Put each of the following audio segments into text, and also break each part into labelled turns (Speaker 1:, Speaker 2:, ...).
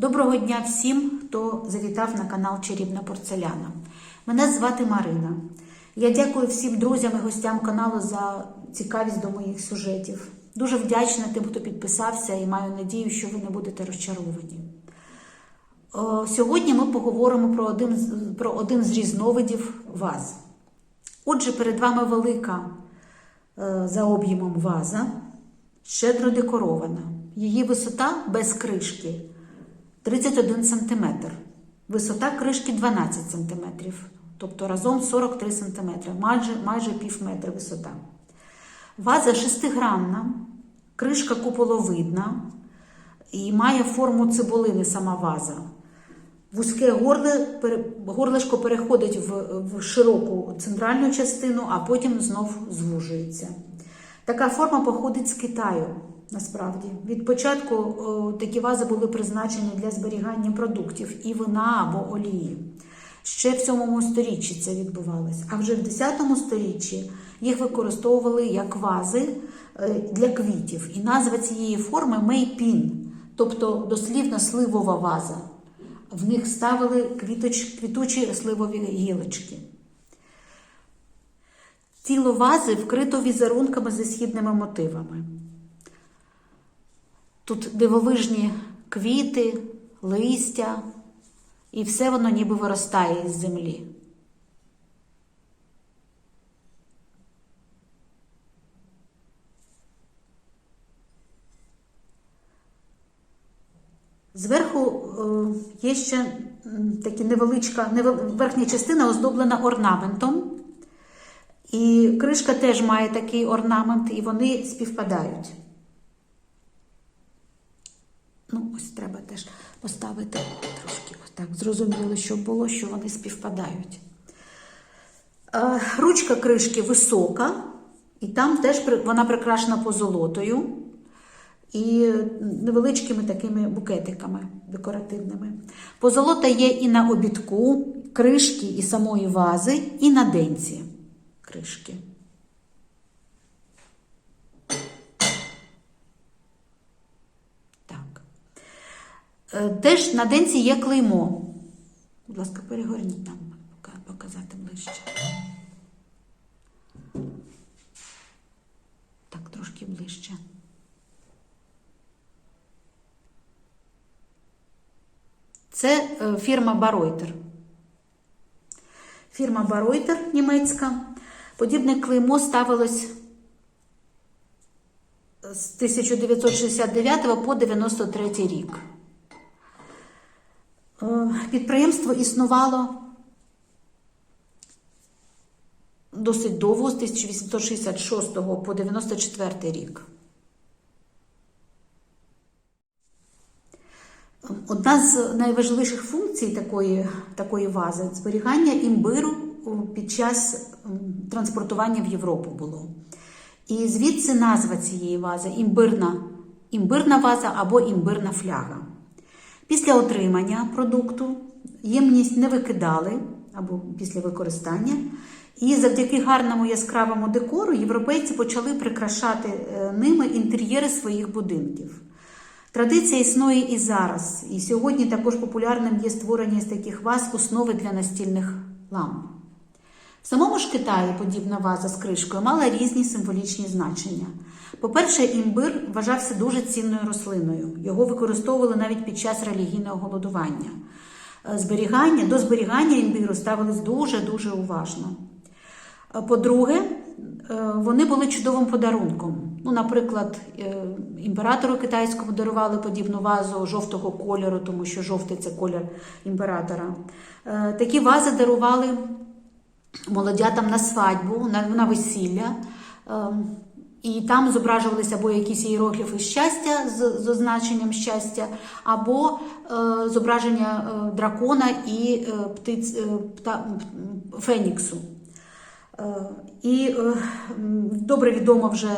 Speaker 1: Доброго дня всім, хто завітав на канал Чарівна Порцеляна. Мене звати Марина. Я дякую всім друзям і гостям каналу за цікавість до моїх сюжетів. Дуже вдячна тим, хто підписався, і маю надію, що ви не будете розчаровані. Сьогодні ми поговоримо про один, про один з різновидів ваз. Отже, перед вами велика е, за об'ємом ваза, щедро декорована. Її висота без кришки 31 см. Висота кришки 12 см, тобто разом 43 см, майже, майже пів метра висота. Ваза шестигранна, кришка куполовидна і має форму цибулини сама ваза. Вузьке горлишко переходить в, в широку центральну частину, а потім знов звужується. Така форма походить з Китаю, насправді. Від початку такі вази були призначені для зберігання продуктів і вина або олії. Ще в 7 сторіччі це відбувалося. А вже в 10 сторіччі їх використовували як вази е, для квітів. І назва цієї форми мейпін, тобто дослівно сливова ваза. В них ставили квіточ, квітучі сливові гілочки. Тіло вази вкрито візерунками зі східними мотивами. Тут дивовижні квіти, листя, і все воно ніби виростає із землі. Зверху е, є ще м, такі невеличка, верхня частина оздоблена орнаментом. І кришка теж має такий орнамент, і вони співпадають. Ну, ось треба теж поставити трошки ось так. Зрозуміло, щоб було, що вони співпадають. Е, Ручка кришки висока, і там теж вона прикрашена позолотою і невеличкими такими букетиками декоративними. Позолота є і на обідку кришки і самої вази, і на денці кришки. Теж на денці є клеймо. Будь ласка, перегорніть нам показати ближче. Так, трошки ближче. Це е, фірма Баройтер. Фірма Баройтер німецька. Подібне клеймо ставилось з 1969 по 93 рік. Е, Підприємство існувало досить довго, з 1866 по 94 рік. Одна з найважливіших функцій такої, такої вази зберігання імбиру під час транспортування в Європу було. І звідси назва цієї вази імбирна, імбирна ваза або імбирна фляга. Після отримання продукту ємність не викидали або після використання. І завдяки гарному яскравому декору європейці почали прикрашати е, ними інтер'єри своїх будинків. Традиція існує і зараз, і сьогодні також популярним є створення з таких ваз основи для настільних ламп. В самому ж Китаї подібна ваза з кришкою мала різні символічні значення. По-перше, імбир вважався дуже цінною рослиною. Його використовували навіть під час релігійного голодування. Е, Зберігання, до зберігання імбиру ставились дуже-дуже уважно. Е, По-друге, е, вони були чудовим подарунком. Ну, наприклад, імператору китайському дарували подібну вазу жовтого кольору, тому що жовтий це колір імператора. Такі вази дарували молодятам на свадьбу, на, на весілля. Е, І там зображувалися або якісь іерогліфи щастя з, з означенням щастя, або е, зображення е, дракона і е, птиць, е, пта, феніксу. Е, І е, добре відомо вже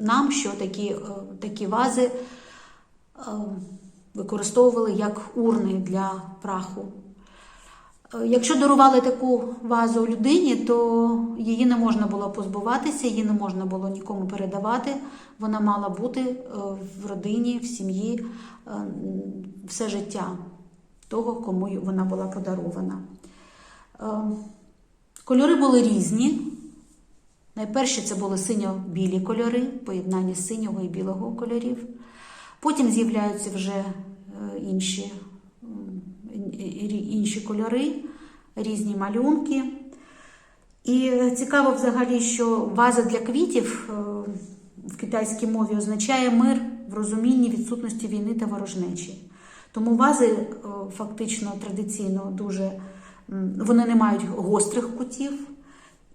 Speaker 1: нам, що такі, е, такі вази е, використовували як урни для праху. Е, Якщо дарували таку вазу людині, то її не можна було позбуватися, її не можна було нікому передавати. Вона мала бути е, в родині, в сім'ї е, все життя того, кому вона була подарована. Кольори були різні. Найперше це були синьо-білі кольори, поєднання синього і білого кольорів. Потім з'являються вже інші, інші кольори, різні малюнки. І цікаво взагалі, що ваза для квітів е, в китайській мові означає мир в розумінні відсутності війни та ворожнечі. Тому вази е, фактично традиційно дуже вони не мають гострих кутів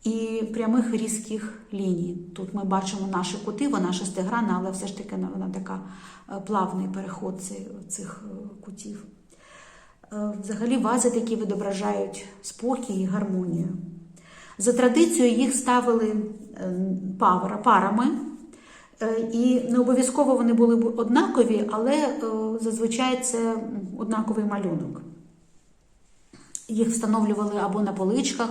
Speaker 1: і прямих різких ліній. Тут ми бачимо наші кути, вона шестигранна, але все ж таки вона така е, плавний переход цих кутів. Взагалі вази такі відображають спокій і гармонію. За традицією їх ставили е, парами, е, і не обов'язково вони були однакові, але е, зазвичай це однаковий малюнок. Їх встановлювали або на поличках,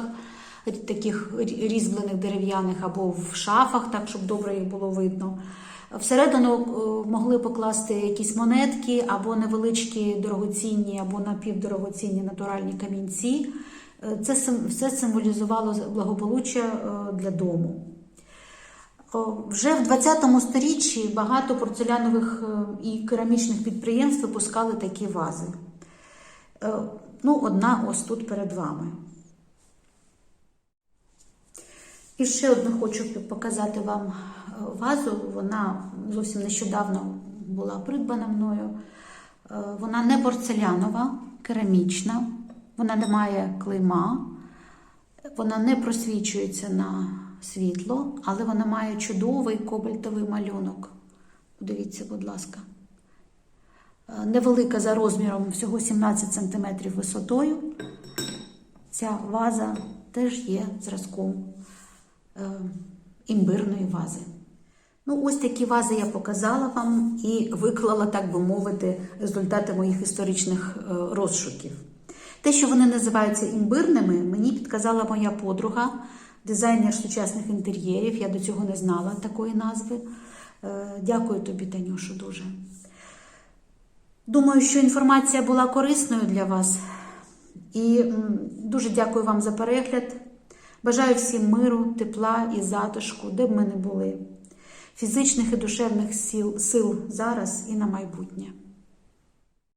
Speaker 1: таких різьблених дерев'яних, або в шафах, так щоб добре їх було видно. Всередину е, могли покласти якісь монетки або невеличкі дорогоцінні, або напівдорогоцінні натуральні камінці. Е, Це все символізувало благополуччя е, для дому. Вже в 20 сторіччі багато порцелянових і керамічних підприємств випускали такі вази. Ну, одна ось тут перед вами. І ще одну хочу показати вам е, вазу. Вона зовсім нещодавно була придбана мною. Е, Вона не порцелянова, керамічна, вона не має клейма, вона не просвічується на світло, але вона має чудовий кобальтовий малюнок. Подивіться, будь ласка. Е, Невелика за розміром, всього 17 см висотою. Ця ваза теж є зразком імбирної вази. Ну, ось такі вази я показала вам і виклала, так би мовити, результати моїх історичних е, розшуків. Те, що вони називаються імбирними, мені підказала моя подруга, дизайнер сучасних інтер'єрів. Я до цього не знала такої назви. Е, Дякую тобі, Танюшу, дуже. Думаю, що інформація була корисною для вас. І дуже дякую вам за перегляд. Бажаю всім миру, тепла і затишку, де б ми не були, фізичних і душевних сил, сил зараз і на майбутнє.